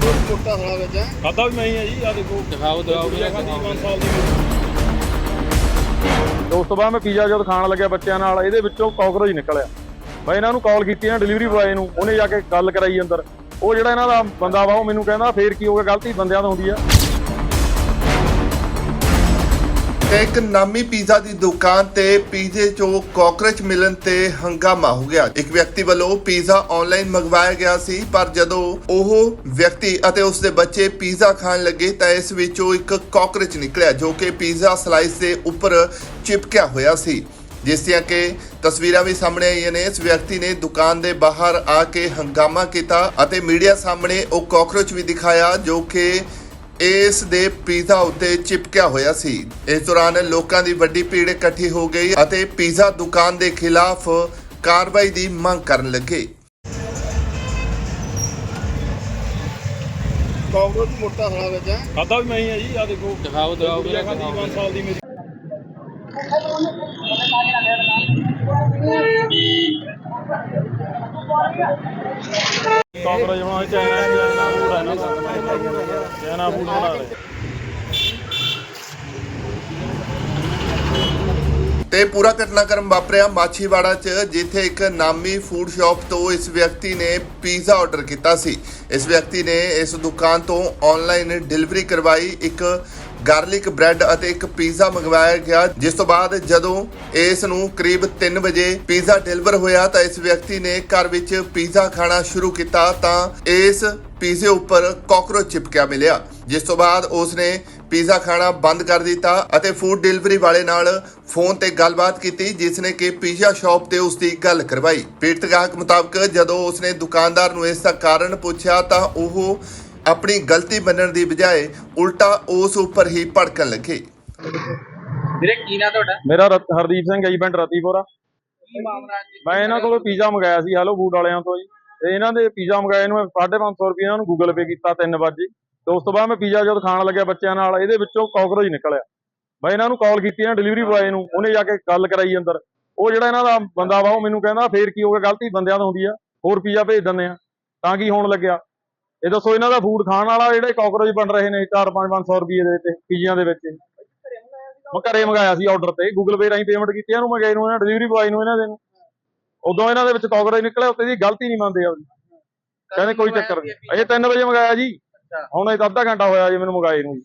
ਕਾਂਗਰਸ ਮੋਟਾ ਸਾਲਾ ਵਿੱਚ ਹੈ ਖਾਦਾ ਵੀ ਮੈਂ ਹੀ ਆ ਜੀ ਆ ਦੇਖੋ। ਦਿਖਾਓ ਦਿਖਾਓ। ਪੀਜ਼ਾ ਖਾਧੀ ਵੀਰੇ ਪੰਜ ਸਾਲ ਦੀ ਉਸ ਤੋਂ ਬਾਅਦ ਮੈਂ ਪੀਜ਼ਾ ਜਦ ਖਾਣ ਲੱਗਿਆ ਬੱਚਿਆਂ ਨਾਲ ਇਹਦੇ ਵਿੱਚੋਂ ਕਾਕਰੋਚ ਨਿਕਲਿਆ। ਮੈਂ ਇਹਨਾਂ ਨੂੰ ਕਾਲ ਕੀਤੀ ਨਾ ਡਿਲੀਵਰੀ ਬੁਆਏ ਨੂੰ ਉਹਨੇ ਜਾ ਕੇ ਗੱਲ ਕਰਾਈ ਅੰਦਰ। ਉਹ ਜਿਹੜਾ ਇਹਨਾਂ ਦਾ ਬੰਦਾ ਵਾ ਉਹ ਮੈਨੂੰ ਕਹਿੰਦਾ ਫੇਰ ਕੀ ਹੋ ਗਿਆ ਗਲਤੀ ਬੰਦਿਆਂ ਤੋਂ ਹੁੰਦੀ ਆ। ਤੇ ਇੱਕ ਨਾਮੀ ਪੀਜ਼ਾ ਦੀ ਦੁਕਾਨ ਤੇ ਪੀਜ਼ੇ 'ਚੋਂ ਕਾਕਰੋਚ ਮਿਲਣ ਤੇ ਹੰਗਾਮਾ ਹੋ ਗਿਆ। ਇੱਕ ਵਿਅਕਤੀ ਵੱਲੋਂ ਪੀਜ਼ਾ ਆਨਲਾਈਨ ਮੰਗਵਾਇਆ ਗਿਆ ਸੀ, ਪਰ ਜਦੋਂ ਉਹ ਵਿਅਕਤੀ ਅਤੇ ਉਸ ਦੇ ਬੱਚੇ ਪੀਜ਼ਾ ਖਾਣ ਲੱਗੇ ਤਾਂ ਇਸ ਵਿੱਚੋਂ ਇੱਕ ਕਾਕਰੋਚ ਨਿਕਲਿਆ, ਜੋ ਕਿ ਪੀਜ਼ਾ ਸਲਾਈਸ ਦੇ ਉੱਪਰ ਚਿਪਕਿਆ ਹੋਇਆ ਸੀ। ਜਿਸ ਦੀਆਂ ਕਿ ਤਸਵੀਰਾਂ ਵੀ ਸਾਹਮਣੇ ਆਈਆਂ ਨੇ, ਇਸ ਵਿਅਕਤੀ ਨੇ ਦੁਕਾਨ ਦੇ ਬਾਹਰ ਆ ਕੇ ਹੰਗਾਮਾ ਕੀਤਾ ਅਤੇ ਮੀਡੀਆ ਸਾਹਮਣੇ ਉਹ ਕਾਕਰੋਚ ਵੀ ਦਿਖਾਇਆ, ਜੋ ਕਿ ਇਸ ਦੇ ਪੀਜ਼ਾ ਉੱਤੇ ਚਿਪਕਿਆ ਹੋਇਆ ਸੀ। ਇਸ ਦੌਰਾਨ ਲੋਕਾਂ ਦੀ ਵੱਡੀ ਭੀੜ ਇਕੱਠੀ ਹੋ ਗਈ ਅਤੇ ਪੀਜ਼ਾ ਦੁਕਾਨ ਦੇ ਖਿਲਾਫ ਕਾਰਵਾਈ ਦੀ ਮੰਗ ਕਰਨ ਲੱਗੇ। ਕਾਂਗਰਸ ਮੋਟਾ ਸਾਲਾ ਵਿੱਚ ਹੈ ਖਾਦਾ ਵੀ ਮੈਂ ਹੀ ਆ ਜੀ ਆ ਦੇਖੋ। ਦਿਖਾਓ ਦਿਖਾਓ ਖਾਧੀ ਪੰਜ ਸਾਲ ਦੀ ਮੇਰੀ। ਕਾਕਰੋਚ ਬਣਾ ਚਾਈਨਾ ਚਾਈਨਾ ਫੂਡ ਹੈ ਨਾ ਚਾਈਨਾ ਫੂਡ ਬਣਾ ਰਹੇ ਤੇ ਪੂਰਾ ਘਟਨਾਕ੍ਰਮ ਵਾਪਰਿਆ ਮਾਛੀਵਾੜਾ 'ਚ, ਜਿੱਥੇ ਇੱਕ ਨਾਮੀ ਫੂਡ ਸ਼ਾਪ ਤੋਂ ਇਸ ਵਿਅਕਤੀ ਨੇ ਪੀਜ਼ਾ ਆਰਡਰ ਕੀਤਾ ਸੀ। ਇਸ ਵਿਅਕਤੀ ਨੇ ਇਸ ਦੁਕਾਨ ਤੋਂ ਆਨਲਾਈਨ ਡਿਲੀਵਰੀ ਕਰਵਾਈ। ਇੱਕ ਗਾਰਲਿਕ ਬ੍ਰੈਡ ਅਤੇ ਇੱਕ ਪੀਜ਼ਾ ਮੰਗਵਾਇਆ ਗਿਆ, ਜਿਸ ਤੋਂ ਬਾਅਦ ਜਦੋਂ ਇਸ ਨੂੰ ਕਰੀਬ 3 ਵਜੇ ਪੀਜ਼ਾ ਡਿਲੀਵਰ ਹੋਇਆ ਤਾਂ ਇਸ ਵਿਅਕਤੀ ਨੇ ਘਰ ਵਿੱਚ ਪੀਜ਼ਾ ਖਾਣਾ ਸ਼ੁਰੂ ਕੀਤਾ ਤਾਂ ਇਸ ਪੀਜ਼ੇ ਉੱਪਰ ਕਾਕਰੋਚ ਚਿਪਕਿਆ ਮਿਲਿਆ, ਜਿਸ ਤੋਂ ਬਾਅਦ ਉਸ ਨੇ ਪੀਜ਼ਾ ਖਾਣਾ ਬੰਦ ਕਰ ਦਿੱਤਾ ਅਤੇ ਫੂਡ ਡਿਲੀਵਰੀ ਵਾਲੇ ਨਾਲ ਫੋਨ ਤੇ ਗੱਲਬਾਤ ਕੀਤੀ, ਜਿਸ ਨੇ ਕਿ ਪੀਜ਼ਾ ਸ਼ਾਪ ਤੇ ਉਸ ਦੀ ਗੱਲ ਕਰਵਾਈ। ਪੀੜਤ ਗਾਹਕ ਮੁਤਾਬਕ ਜਦੋਂ ਉਸ ਨੇ ਦੁਕਾਨਦਾਰ ਨੂੰ ਇਸ ਦਾ ਕਾਰਨ ਪੁੱਛਿਆ ਤਾਂ ਉਹ ਆਪਣੀ ਗਲਤੀ ਮੰਨਣ ਦੀ ਬਜਾਏ ਉਲਟਾ ਉਸ ਉੱਪਰ ਹੀ ਭੜਕਣ ਲੱਗੇ। ਵੀਰੇ ਕੀ ਨਾ ਤੁਹਾਡਾ? ਮੇਰਾ ਰਤ- ਹਰਦੀਪ ਸਿੰਘ ਹੈ ਜੀ ਪਿੰਡ ਰਤੀਪੁਰਾ। ਕੀ ਮਾਮਲਾ ਜੀ? ਮੈਂ ਇਹਨਾਂ ਕੋਲੋਂ ਪੀਜ਼ਾ ਮੰਗਾਇਆ ਸੀ ਹੈਲੋ ਫੂਡ ਵਾਲਿਆਂ ਤੋਂ ਜੀ। ਤੇ ਇਹਨਾਂ ਦੇ ਪੀਜ਼ਾ ਮੰਗਾਏ ਨੂੰ ਮੈਂ 550 ਰੁਪਏ ਇਹਨਾਂ ਨੂੰ ਗੂਗਲ ਪੇ ਕੀਤਾ 3 ਵਜੇ ਤੇ ਉਸ ਤੋਂ ਬਾਅਦ ਮੈਂ ਪੀਜ਼ਾ ਜਦ ਖਾਣ ਲੱਗਿਆ ਬੱਚਿਆਂ ਨਾਲ ਇਹਦੇ ਵਿੱਚੋਂ ਕਾਕਰੋਚ ਨਿਕਲਿਆ। ਮੈਂ ਇਹਨਾਂ ਨੂੰ ਕਾਲ ਕੀਤੀ ਨਾ ਡਿਲੀਵਰੀ ਬੁਆਏ ਨੂੰ ਉਹਨੇ ਜਾ ਕੇ ਗੱਲ ਕਰਾਈ ਅੰਦਰ। ਉਹ ਜਿਹੜਾ ਇਹਨਾਂ ਦਾ ਬੰਦਾ ਵਾ ਉਹ ਮੈਨੂੰ ਕਹਿੰਦਾ ਫੇਰ ਕੀ ਹੋ ਗਿਆ ਗਲਤੀ ਬੰਦਿਆਂ ਤੋਂ ਹੁੰਦੀ ਆ ਹੋਰ ਪੀਜ਼ਾ ਭੇਜ ਦਿੰਦੇ ਆ। ਤਾਂ ਕੀ ਹੋਣ ਲੱਗਿਆ? ਇਹ ਦੱਸੋ ਇਹਨਾਂ ਦਾ ਫੂਡ ਖਾਣ ਵਾਲਾ ਜਿਹੜੇ ਕਾਕਰੋਚ ਬਣ ਰਹੇ ਨੇ 4-5-500 ਰੁਪਏ ਦੇ ਵਿੱਚ ਪੀਜ਼ਿਆਂ ਦੇ ਵਿੱਚ। ਮੈਂ ਘਰੇ ਮੰਗਾਇਆ ਸੀ ਆਰਡਰ ਤੇ ਗੂਗਲ ਪੇ ਰਾਹੀਂ ਪੇਮੈਂਟ ਕੀਤੀ ਇਹਨੂੰ ਮੈਂ ਗਏ ਨੂੰ ਇਹਨਾਂ ਡਿਲੀਵਰੀ ਬੁਆਏ ਨੂੰ ਇਹਨਾਂ ਦੇ ਨੂੰ। ਉਦੋਂ ਇਹਨਾਂ ਦੇ ਵਿੱਚ ਕਾਕਰੋਚ ਨਿਕਲਿਆ ਉੱਤੇ ਦੀ ਗਲਤੀ ਨਹੀਂ ਮੰਨਦੇ ਆ ਕਹਿੰਦੇ ਕੋਈ ਚੱਕਰ ਨਹੀਂ। ਅਜੇ 3 ਵਜੇ ਮੰਗਾਇਆ ਜੀ। ਹੁਣ ਇਹ ਤਾਂ ਅੱਧਾ ਘੰਟਾ ਹੋਇਆ ਜੀ ਮੈਨੂੰ ਮੰਗਾਏ ਨੂੰ ਜੀ।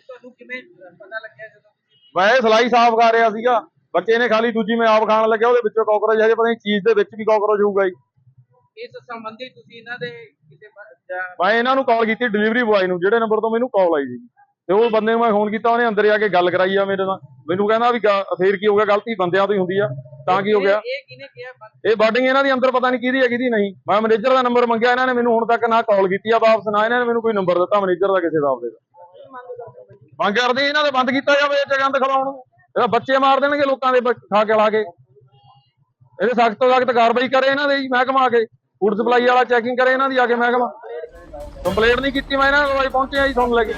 ਤੁਹਾਨੂੰ ਕਿਵੇਂ ਪਤਾ ਲੱਗਿਆ ਜਦੋਂ ਮੈਂ ਸਲਾਈ ਸਾਫ਼ ਕਰ ਰਿਹਾ ਸੀਗਾ। ਬੱਚੇ ਨੇ ਖਾਲੀ ਦੂਜੀ ਮੈਂ ਆਪ ਖਾਣ ਲੱਗਿਆ ਉਹਦੇ ਵਿੱਚੋਂ ਕਾਕਰੋਚ ਹਜੇ ਪਤਾ ਨਹੀਂ ਚੀਜ਼ ਦੇ ਵਿੱਚ ਵੀ ਕਾਕਰੋਚ ਹੋਊਗਾ ਜੀ। ਇਸ ਸੰਬੰਧੀ ਤੁਸੀਂ ਇਹਨਾਂ ਦੇ ਕਿਸੇ ਬ- ਜਾਂ ਮੈਂ ਇਹਨਾਂ ਨੂੰ ਕਾਲ ਕੀਤੀ ਡਿਲੀਵਰੀ ਬੁਆਏ ਨੂੰ ਜਿਹੜੇ ਨੰਬਰ ਤੋਂ ਮੈਨੂੰ ਕਾਲ ਆਈ ਸੀ ਤੇ ਉਹ ਬੰਦੇ ਨੂੰ ਮੈਂ ਫੋਨ ਕੀਤਾ ਉਹਨੇ ਅੰਦਰ ਆ ਕੇ ਗੱਲ ਕਰਾਈ ਆ ਮੇਰੇ ਨਾਲ। ਮੈਨੂੰ ਕਹਿੰਦਾ ਵੀ ਗਾ- ਫੇਰ ਕੀ ਹੋ ਗਿਆ ਗਲਤੀ ਬੰਦਿਆਂ ਤੋਂ ਹੀ ਹੁੰਦੀ ਆ ਤਾਂ ਕੀ ਹੋ ਗਿਆ? ਇਹ- ਇਹ ਕਿਹਨੇ ਕਿਹਾ? ਬੰਦ- ਇਹ ਬਾਡਿੰਗ ਇਹਨਾਂ ਦੀ ਅੰਦਰ ਪਤਾ ਨਹੀਂ ਕਿਹਦੀ ਹੈ ਕਿਹਦੀ ਨਹੀਂ। ਮੈਂ ਮੈਨੇਜਰ ਦਾ ਨੰਬਰ ਮੰਗਿਆ ਇਹਨਾਂ ਨੇ ਮੈਨੂੰ ਹੁਣ ਤੱਕ ਨਾ ਕਾਲ ਕੀਤੀ ਆ ਵਾਪਸ ਨਾ ਇਹਨਾਂ ਨੇ ਮੈਨੂੰ ਕੋਈ ਨੰਬਰ ਦਿੱਤਾ ਮੈਨੇਜਰ ਦਾ ਕਿਸੇ ਦਾ ਆਪਦੇ ਦਾ। ਮੰਗ ਕਰਦੇ ਇਹਨਾਂ ਦਾ ਬੰਦ ਕੀਤਾ ਜਾਵੇ ਇਹ ਜਗ੍ਹਾ ਦਿਖਾਉਣ ਨੂੰ। ਇਹਦਾ ਬੱਚੇ ਮਾਰ ਦੇਣਗੇ ਲੋਕਾਂ ਦੇ ਬ- ਖਾ ਕੇ ਲਾ ਕੇ। ਇਹਦੇ ਸਖਤ ਤੋਂ ਸਖਤ ਕਾਰਵਾਈ ਕਰੇ ਇਹਨਾਂ ਦੇ ਜੀ ਮਹਿਕਮਾ ਆ ਕੇ। ਫੂਡ ਸਪਲਾਈ ਵਾਲਾ ਚੈਕਿੰਗ ਕਰੇ ਇਹਨਾਂ ਦੀ ਆ ਕੇ ਮਹਿਕਮਾ ਕੰਪਲੇਂਟ ਨਹੀਂ ਕੀਤੀ, ਮੈਂ ਇਹਨਾਂ ਕੋਲ ਪਹੁੰਚਿਆ ਜੀ ਤੁਹਾਨੂੰ ਲੈ ਕੇ।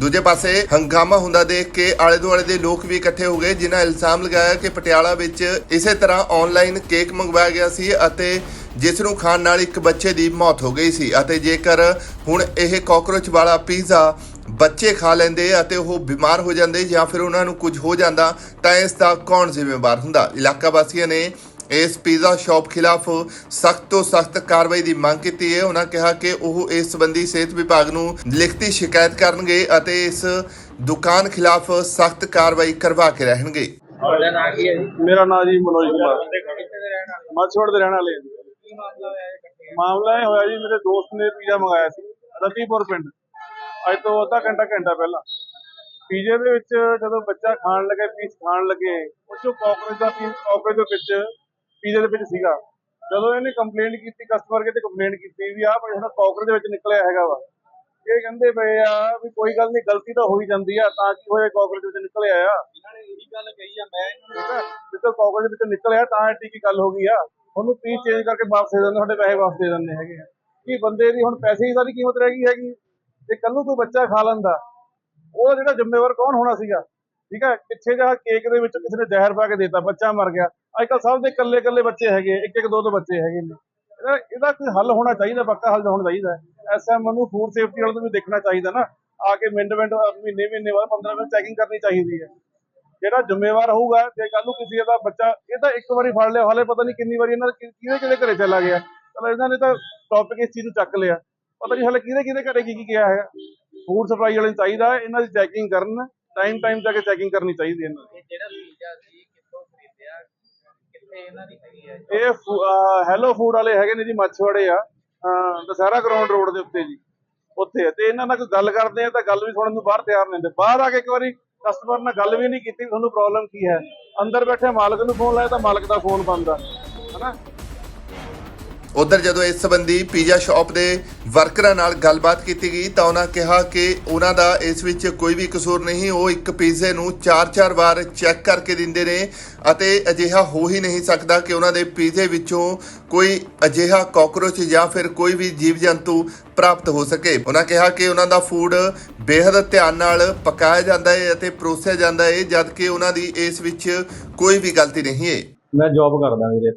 ਦੂਜੇ ਪਾਸੇ ਹੰਗਾਮਾ ਹੁੰਦਾ ਦੇਖ ਕੇ ਆਲੇ ਦੁਆਲੇ ਦੇ ਲੋਕ ਵੀ ਇਕੱਠੇ ਹੋ ਗਏ, ਜਿਨ੍ਹਾਂ ਇਲਜ਼ਾਮ ਲਗਾਇਆ ਕਿ ਪਟਿਆਲਾ ਵਿੱਚ ਇਸੇ ਤਰ੍ਹਾਂ ਆਨਲਾਈਨ ਕੇਕ ਮੰਗਵਾਇਆ ਗਿਆ ਸੀ ਅਤੇ ਜਿਸ ਨੂੰ ਖਾਣ ਨਾਲ ਇੱਕ ਬੱਚੇ ਦੀ ਮੌਤ ਹੋ ਗਈ ਸੀ ਅਤੇ ਜੇਕਰ ਹੁਣ ਇਹ ਕਾਕਰੋਚ ਵਾਲਾ ਪੀਜ਼ਾ ਬੱਚੇ ਖਾ ਲੈਂਦੇ ਅਤੇ ਉਹ ਬਿਮਾਰ ਹੋ ਜਾਂਦੇ ਜਾਂ ਫਿਰ ਉਹਨਾਂ ਨੂੰ ਕੁਝ ਹੋ ਜਾਂਦਾ, ਤਾਂ ਇਸ ਦਾ ਕੌਣ ਜ਼ਿੰਮੇਵਾਰ ਹੁੰਦਾ? ਇਲਾਕਾ ਵਾਸੀਆਂ ਨੇ ਇਸ ਪੀਜ਼ਾ ਸ਼ਾਪ ਖਿਲਾਫ ਸਖਤ ਤੋਂ ਸਖਤ ਕਾਰਵਾਈ ਦੀ ਮੰਗ ਕੀਤੀ ਹੈ। ਉਹਨਾਂ ਕਿਹਾ ਕਿ ਉਹ ਇਸ ਸੰਬੰਧੀ ਸਿਹਤ ਵਿਭਾਗ ਨੂੰ ਲਿਖਤੀ ਸ਼ਿਕਾਇਤ ਕਰਨਗੇ ਅਤੇ ਇਸ ਦੁਕਾਨ ਖਿਲਾਫ ਸਖਤ ਕਾਰਵਾਈ ਕਰਵਾ ਕੇ ਰਹਿਣਗੇ। ਮੇਰਾ ਨਾਮ ਜੀ ਮਨੋਜ ਕੁਮਾਰ। ਮਛੋੜ ਦੇ ਰਹਿਣ ਵਾਲੇ ਮਾਮਲਾ ਇਹ ਹੋਇਆ ਜੀ ਮੇਰੇ ਦੋਸਤ ਨੇ ਪੀਜ਼ਾ ਮੰਗਾਇਆ ਸੀ ਰਤੀਪੁਰ ਪਿੰਡ। ਅੱਜ ਤੋਂ ਅੱਧਾ ਘੰਟਾ ਘੰਟਾ ਪਹਿਲਾਂ। ਪੀਜ਼ੇ ਦੇ ਵਿੱਚ ਜਦੋਂ ਬੱਚਾ ਖਾਣ ਲੱਗੇ ਪੀਸ ਖਾਣ ਲੱਗੇ ਉਹ ਚੋਂ ਕਾਕਰੋਚ ਦਾ ਪੀਸ ਕਾਕਰੋਚ ਦੇ ਵਿੱਚ ਪੀਜ਼ੇ ਦੇ ਵਿੱਚ ਸੀਗਾ। ਜਦੋਂ ਇਹਨੇ ਕੰਪਲੇਂਟ ਕੀਤੀ ਕਸਟਮਰ ਕੇ ਤੇ ਕੰਪਲੇਂਟ ਕੀਤੀ ਵੀ ਆਹ ਭਾਈ ਸਾਡਾ ਕਾਕਰੋਚ ਦੇ ਵਿੱਚ ਨਿਕਲਿਆ ਹੈਗਾ ਵਾ। ਇਹ ਕਹਿੰਦੇ ਪਏ ਆ ਵੀ ਕੋਈ ਗੱਲ ਨਹੀਂ ਗਲਤੀ ਤਾਂ ਹੋ ਹੀ ਜਾਂਦੀ ਆ ਤਾਂ ਕੀ ਹੋਇਆ ਕਾਕਰੋਚ ਵਿੱਚ ਨਿਕਲਿਆ ਆ? ਇਹਨਾਂ ਨੇ ਇਹੀ ਗੱਲ ਕਹੀ ਆ ਮੈਂ ਠੀਕ ਹੈ ਜਿੱਦੋਂ ਕਾਕਰੋਚ ਵਿੱਚ ਨਿਕਲਿਆ ਤਾਂ ਐਡੀ ਕੀ ਗੱਲ ਹੋ ਗਈ ਆ? ਉਹਨੂੰ ਪੀਸ ਚੇਂਜ ਕਰਕੇ ਵਾਪਸ ਦੇ ਦਿੰਦੇ ਤੁਹਾਡੇ ਪੈਸੇ ਵਾਪਸ ਦੇ ਦਿੰਦੇ ਹੈਗੇ ਆ। ਕੀ ਬੰਦੇ ਦੀ ਹੁਣ ਪੈਸੇ ਦੀ ਸਾਰੀ ਕੀਮਤ ਰਹਿ ਗਈ ਹੈਗੀ ਜੇ ਕੱਲ ਨੂੰ ਕੋਈ ਬੱਚਾ ਖਾ ਲੈਂਦਾ ਉਹ ਜਿਹੜਾ ਜ਼ਿੰਮੇਵਾਰ ਕੌਣ ਹੋਣਾ ਸੀਗਾ? ਠੀਕ ਹੈ ਪਿੱਛੇ ਜਿਹਾ ਕੇਕ ਦੇ ਵਿੱਚ ਕਿਸੇ ਨੇ ਜ਼ਹਿਰ ਪਾ ਕੇ ਦੇਤਾ ਬੱਚਾ ਮਰ ਗਿਆ। ਅੱਜ ਕੱਲ ਸਭ ਦੇ ਇਕੱਲੇ ਇਕੱਲੇ ਬੱਚੇ ਹੈਗੇ, ਇੱਕ ਇੱਕ ਦੋ ਦੋ ਬੱਚੇ ਹੈਗੇ ਨੇ। ਇਹਦਾ ਇਹਦਾ ਕੋਈ ਹੱਲ ਹੋਣਾ ਚਾਹੀਦਾ, ਪੱਕਾ ਹੱਲ ਹੋਣਾ ਚਾਹੀਦਾ ਐਸਐਮ ਨੂੰ ਫੂਡ ਸੇਫਟੀ ਵਾਲੇ ਨੂੰ ਵੀ ਦੇਖਣਾ ਚਾਹੀਦਾ ਨਾ। ਆ ਕੇ ਮਿੰਟ ਮਿੰਟ, ਮਹੀਨੇ ਮਹੀਨੇ ਬਾਅਦ 15 ਮਿੰਟ ਚੈਕਿੰਗ ਕਰਨੀ ਚਾਹੀਦੀ ਹੈ। ਜਿਹੜਾ ਜ਼ਿੰਮੇਵਾਰ ਹੋਊਗਾ, ਜੇ ਕੱਲ ਨੂੰ ਕਿਸੇ ਦਾ ਬੱਚਾ, ਇਹ ਤਾਂ ਇੱਕ ਵਾਰੀ ਫੜ ਲਿਆ, ਹਾਲੇ ਪਤਾ ਨਹੀਂ ਕਿੰਨੀ ਵਾਰੀ ਇਹਨਾਂ ਦਾ ਕਿ- ਕਿਹਦੇ ਕਿਹਦੇ ਘਰੇ ਚਲਾ ਗਿਆ। ਚਲੋ, ਇਹਨਾਂ ਨੇ ਤਾਂ ਟੌਪਿਕ ਇਸ ਚੀਜ਼ ਨੂੰ ਚੱਕ ਲਿਆ। ਪਤਾ ਨਹੀਂ ਹਾਲੇ ਕਿਹਦੇ ਕਿਹਦੇ ਘਰੇ ਕੀ ਕੀ ਗਿਆ ਹੈ। ਫੂਡ ਸਪਲਾਈ ਵਾਲੇ ਨੂੰ ਚਾਹੀਦਾ, ਇਹਨਾਂ ਦੀ ਚੈਕਿੰਗ ਕਰਨ ਟਾਈਮ ਟਾਈਮ ਤੱਕ ਚੈਕਿੰਗ ਕਰਨੀ ਚਾਹੀਦੀ ਹੈ ਇਹਨਾਂ ਦੀ। ਜਿਹੜਾ ਪੀਜ਼ਾ ਸੀ ਕਿੱਥੇ ਇਹਨਾਂ ਦੀ ਹੈਗੀ ਹੈ ਇਹ ਹੈਲੋ ਫੂਡ ਵਾਲੇ ਹੈਗੇ ਨੇ ਜੀ, ਮੱਛਵਾੜੇ ਆ। ਅਹ ਦਸਹਿਰਾ ਗਰਾਊਂਡ ਰੋਡ ਦੇ ਉੱਤੇ ਜੀ, ਉੱਥੇ। ਤੇ ਇਹਨਾਂ ਨਾਲ ਕੋਈ ਗੱਲ ਕਰਦੇ ਆ ਤਾਂ ਗੱਲ ਵੀ ਸੁਣਨ ਨੂੰ ਬਾਹਰ ਤਿਆਰ ਨਹੀਂ ਹੁੰਦੇ। ਬਾਹਰ ਆ ਕੇ ਇੱਕ ਵਾਰੀ ਕਸਟਮਰ ਨਾਲ ਗੱਲ ਵੀ ਨਹੀਂ ਕੀਤੀ ਤੁਹਾਨੂੰ ਪ੍ਰੋਬਲਮ ਕੀ ਹੈ? ਅੰਦਰ ਬੈਠੇ ਮਾਲਕ ਨੂੰ ਫੋਨ ਲਾਇਆ ਤਾਂ ਮਾਲਕ ਦਾ ਫੋਨ ਬੰਦ ਆ। ਹਨਾ? ਉਧਰ ਜਦੋਂ ਇਸ ਸੰਬੰਧੀ ਪੀਜ਼ਾ ਸ਼ਾਪ ਦੇ ਵਰਕਰਾਂ ਨਾਲ ਗੱਲਬਾਤ ਕੀਤੀ ਗਈ ਤਾਂ ਉਹਨਾਂ ਕਿਹਾ ਕਿ ਉਹਨਾਂ ਦਾ ਇਸ ਵਿੱਚ ਕੋਈ ਵੀ ਕਸੂਰ ਨਹੀਂ, ਉਹ ਇੱਕ ਪੀਜ਼ੇ ਨੂੰ 4-4 ਵਾਰ ਚੈੱਕ ਕਰਕੇ ਦਿੰਦੇ ਨੇ ਅਤੇ ਅਜਿਹਾ ਹੋ ਹੀ ਨਹੀਂ ਸਕਦਾ ਕਿ ਉਹਨਾਂ ਦੇ ਪੀਜ਼ੇ ਵਿੱਚੋਂ ਕੋਈ ਅਜਿਹਾ ਕਾਕਰੋਚ ਜਾਂ ਫਿਰ ਕੋਈ ਵੀ ਜੀਵ ਜੰਤੂ ਪ੍ਰਾਪਤ ਹੋ ਸਕੇ। ਉਹਨਾਂ ਕਿਹਾ ਕਿ ਉਹਨਾਂ ਦਾ ਫੂਡ ਬੇहद ਧਿਆਨ ਨਾਲ ਪਕਾਇਆ ਜਾਂਦਾ ਹੈ ਅਤੇ ਪਰੋਸਿਆ ਜਾਂਦਾ ਹੈ ਜਦਕਿ ਉਹਨਾਂ ਦੀ ਇਸ ਵਿੱਚ ਕੋਈ ਵੀ ਗਲਤੀ ਨਹੀਂ ਹੈ ਮੈਂ ਜੌਬ ਕਰਦਾ ਵੀਰੇ।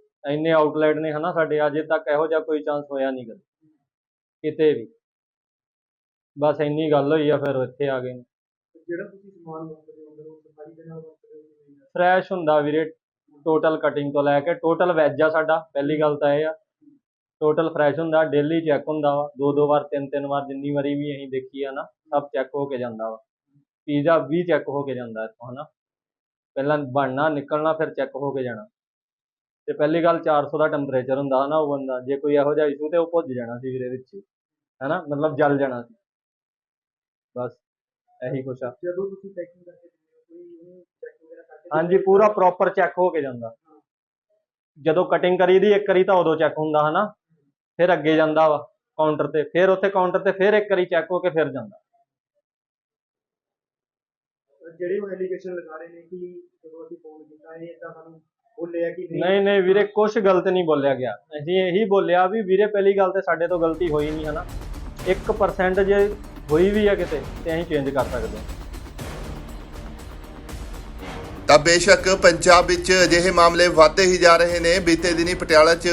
ਇੰਨੇ ਆਊਟਲੈਟ ਨੇ ਹਨਾ ਸਾਡੇ ਅਜੇ ਤੱਕ ਇਹੋ ਜਿਹਾ ਕੋਈ ਚਾਂਸ ਹੋਇਆ ਨਹੀਂ ਗਾ ਕਿਤੇ ਵੀ। ਬਸ ਇੰਨੀ ਗੱਲ ਹੋਈ ਆ ਫਿਰ ਇੱਥੇ ਆ ਗਏ। ਜਿਹੜਾ ਤੁਸੀਂ ਸਮਾਨ ਮੰਗਦੇ ਹੋ ਉਹ ਸਫ਼ਾਈ ਦੇ ਨਾਲ ਵਰਤਦੇ ਹੋ ਕਿ ਨਹੀਂ? ਫਰੈਸ਼ ਹੁੰਦਾ ਵੀਰੇ ਟੋਟਲ ਕਟਿੰਗ ਤੋਂ ਲੈ ਕੇ ਟੋਟਲ ਵੈਜ ਆ ਸਾਡਾ ਪਹਿਲੀ ਗੱਲ ਤਾਂ ਇਹ ਆ। ਟੋਟਲ ਫਰੈਸ਼ ਹੁੰਦਾ ਡੇਲੀ ਚੈੱਕ ਹੁੰਦਾ ਵਾ। ਦੋ ਦੋ ਵਾਰ ਤਿੰਨ ਤਿੰਨ ਵਾਰ ਜਿੰਨੀ ਵਾਰੀ ਵੀ ਅਸੀਂ ਦੇਖੀ ਆ ਨਾ ਸਭ ਚੈੱਕ ਹੋ ਕੇ ਜਾਂਦਾ ਵਾ। ਪੀਜ਼ਾ ਵੀ ਚੈੱਕ ਹੋ ਕੇ ਜਾਂਦਾ ਇੱਥੋਂ ਹਨਾ। ਪਹਿਲਾਂ ਬਣਨਾ ਨਿਕਲਣਾ ਫਿਰ ਚੈੱਕ ਹੋ ਕੇ ਜਾਣਾ। ਤੇ ਪਹਿਲੀ ਗੱਲ 400 ਦਾ ਟੈਂਪਰੇਚਰ ਹੁੰਦਾ ਹਨਾ ਉਹ ਬੰਦਾ ਜੇ ਕੋਈ ਇਹੋ ਜਿਹਾ ਇਸ਼ੂ ਤੇ ਉਹ ਭੁੱਜ ਜਾਣਾ ਸੀ ਵੀਰੇ ਵਿੱਚ ਹਨਾ? ਮਤਲਬ ਜਲ ਜਾਣਾ ਸੀ। ਬਸ ਇਹੀ ਕੁਛ ਆ। ਜਦੋਂ ਤੁਸੀਂ ਪੈਕਿੰਗ ਕਰਕੇ ਕੋਈ ਚੈੱਕ ਵਗੈਰਾ ਕਰਕੇ ਹਾਂਜੀ ਪੂਰਾ ਪ੍ਰੋਪਰ ਚੈੱਕ ਹੋ ਕੇ ਜਾਂਦਾ। ਜਦੋਂ ਕਟਿੰਗ ਕਰੀਦੀ ਇੱਕ ਵਾਰੀ ਤਾਂ ਉਦੋਂ ਚੈੱਕ ਹੁੰਦਾ ਹਨਾ? ਫਿਰ ਅੱਗੇ ਜਾਂਦਾ ਵਾ ਕਾਊਂਟਰ ਤੇ ਫਿਰ ਉੱਥੇ ਕਾਊਂਟਰ ਤੇ ਫਿਰ ਇੱਕ ਵਾਰੀ ਚੈੱਕ ਹੋ ਕੇ ਫਿਰ ਜਾਂਦਾ। ਜਿਹੜੇ ਉਹ ਐਲੀਗੇਸ਼ਨ ਲਗਾ ਰਹੇ ਨੇ ਕਿ ਜਦੋਂ ਅਸੀਂ ਫੋਨ ਕੀਤਾ ਇਹ ਇਦਾਂ ਸਾਨੂੰ ਬੋਲਿਆ ਕਿ ਨਹੀਂ? ਨਹੀਂ ਨਹੀਂ ਵੀਰੇ ਕੁਝ ਗਲਤ ਨਹੀਂ ਬੋਲਿਆ ਗਿਆ। ਅਸੀਂ ਇਹੀ ਬੋਲਿਆ ਵੀ ਵੀਰੇ ਪਹਿਲੀ ਗੱਲ ਤੇ ਸਾਡੇ ਤੋਂ ਗਲਤੀ ਹੋਈ ਨਹੀਂ ਹਨਾ? 1% ਜੇ ਹੋਈ ਵੀ ਆ ਕਿਤੇ ਤੇ ਅਸੀਂ ਚੇਂਜ ਕਰ ਸਕਦੇ ਹਾਂ। ਤਾਂ ਬੇਸ਼ੱਕ ਪੰਜਾਬ ਵਿੱਚ ਅਜਿਹੇ ਮਾਮਲੇ ਵਧਦੇ ਹੀ ਜਾ ਰਹੇ ਨੇ। ਬੀਤੇ ਦਿਨੀ ਪਟਿਆਲਾ 'ਚ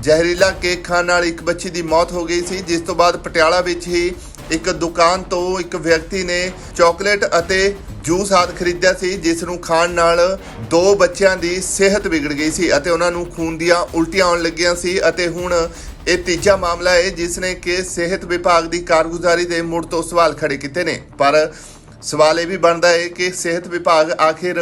ਜ਼ਹਿਰੀਲਾ ਕੇਕ ਖਾਣ ਨਾਲ ਇੱਕ ਬੱਚੀ ਦੀ ਮੌਤ ਹੋ ਗਈ ਸੀ ਜਿਸ ਤੋਂ ਬਾਅਦ ਪਟਿਆਲਾ ਵਿੱਚ ਹੀ ਇੱਕ ਦੁਕਾਨ ਤੋਂ ਇੱਕ ਵਿਅਕਤੀ ਨੇ ਚਾਕਲੇਟ ਅਤੇ ਜੂਸ ਆਦਿ ਖਰੀਦਿਆ ਸੀ, ਜਿਸ ਨੂੰ ਖਾਣ ਨਾਲ ਦੋ ਬੱਚਿਆਂ ਦੀ ਸਿਹਤ ਵਿਗੜ ਗਈ ਸੀ ਅਤੇ ਉਹਨਾਂ ਨੂੰ ਖੂਨ ਦੀਆਂ ਉਲਟੀਆਂ ਆਉਣ ਲੱਗੀਆਂ ਸੀ ਅਤੇ ਹੁਣ ਇਹ ਤੀਜਾ ਮਾਮਲਾ ਹੈ, ਜਿਸ ਨੇ ਕਿ ਸਿਹਤ ਵਿਭਾਗ ਦੀ ਕਾਰਗੁਜ਼ਾਰੀ ਦੇ ਮੁੜ ਤੋਂ ਸਵਾਲ ਖੜੇ ਕੀਤੇ ਨੇ। ਪਰ ਸਵਾਲ ਇਹ ਵੀ ਬਣਦਾ ਹੈ ਕਿ ਸਿਹਤ ਵਿਭਾਗ ਆਖਿਰ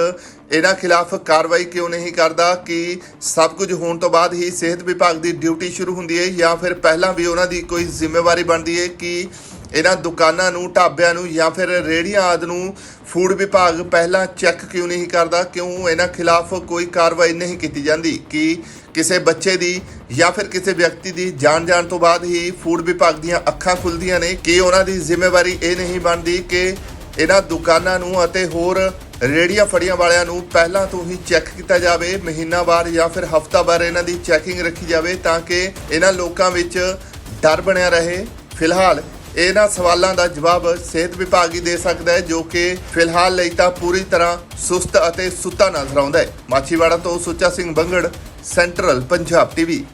ਇਹਨਾਂ ਖਿਲਾਫ ਕਾਰਵਾਈ ਕਿਉਂ ਨਹੀਂ ਕਰਦਾ, ਕਿ ਸਭ ਕੁਝ ਹੋਣ ਤੋਂ ਬਾਅਦ ਹੀ ਸਿਹਤ ਵਿਭਾਗ ਦੀ ਡਿਊਟੀ ਸ਼ੁਰੂ ਹੁੰਦੀ ਹੈ ਜਾਂ ਫਿਰ ਪਹਿਲਾਂ ਵੀ ਉਹਨਾਂ ਦੀ ਕੋਈ ਜ਼ਿੰਮੇਵਾਰੀ ਬਣਦੀ ਹੈ ਕਿ ਇਹਨਾਂ ਦੁਕਾਨਾਂ ਨੂੰ, ਢਾਬਿਆਂ ਨੂੰ ਜਾਂ ਫਿਰ ਰੇਹੜੀਆਂ ਆਦਿ ਨੂੰ ਫੂਡ ਵਿਭਾਗ ਪਹਿਲਾਂ ਚੈੱਕ ਕਿਉਂ ਨਹੀਂ ਕਰਦਾ? ਕਿਉਂ ਇਹਨਾਂ ਖਿਲਾਫ ਕੋਈ ਕਾਰਵਾਈ ਨਹੀਂ ਕੀਤੀ ਜਾਂਦੀ? ਕਿ ਕਿਸੇ ਬੱਚੇ ਦੀ ਜਾਂ ਫਿਰ ਕਿਸੇ ਵਿਅਕਤੀ ਦੀ ਜਾਨ ਜਾਣ ਤੋਂ ਬਾਅਦ ਹੀ ਫੂਡ ਵਿਭਾਗ ਦੀਆਂ ਅੱਖਾਂ ਖੁੱਲਦੀਆਂ ਨੇ? ਕਿ ਉਹਨਾਂ ਦੀ ਜ਼ਿੰਮੇਵਾਰੀ ਇਹ ਨਹੀਂ ਬਣਦੀ ਕਿ ਇਹਨਾਂ ਦੁਕਾਨਾਂ ਨੂੰ ਅਤੇ ਹੋਰ ਰੇੜੀਆਂ ਫੜੀਆਂ ਵਾਲਿਆਂ ਨੂੰ ਪਹਿਲਾਂ ਤੋਂ ਹੀ ਚੈੱਕ ਕੀਤਾ ਜਾਵੇ, ਮਹੀਨਾਵਾਰ ਜਾਂ ਫਿਰ ਹਫਤਾਵਾਰ ਇਹਨਾਂ ਦੀ ਚੈਕਿੰਗ ਰੱਖੀ ਜਾਵੇ ਤਾਂ ਕਿ ਇਹਨਾਂ ਲੋਕਾਂ ਵਿੱਚ ਡਰ ਬਣਿਆ ਰਹੇ? ਫਿਲਹਾਲ ਇਹਨਾਂ ਸਵਾਲਾਂ ਦਾ ਜਵਾਬ ਸਿਹਤ ਵਿਭਾਗ ਹੀ ਦੇ ਸਕਦਾ ਹੈ, ਜੋ ਕਿ ਫਿਲਹਾਲ ਲਈ ਤਾਂ ਪੂਰੀ ਤਰ੍ਹਾਂ ਸੁਸਤ ਅਤੇ ਸੁੱਤਾ ਨਜ਼ਰ ਆਉਂਦਾ ਹੈ। ਮਾਛੀਵਾੜਾ ਤੋਂ ਸੁੱਚਾ ਸਿੰਘ ਬੰਗੜ, ਸੈਂਟਰਲ ਪੰਜਾਬ ਟੀਵੀ।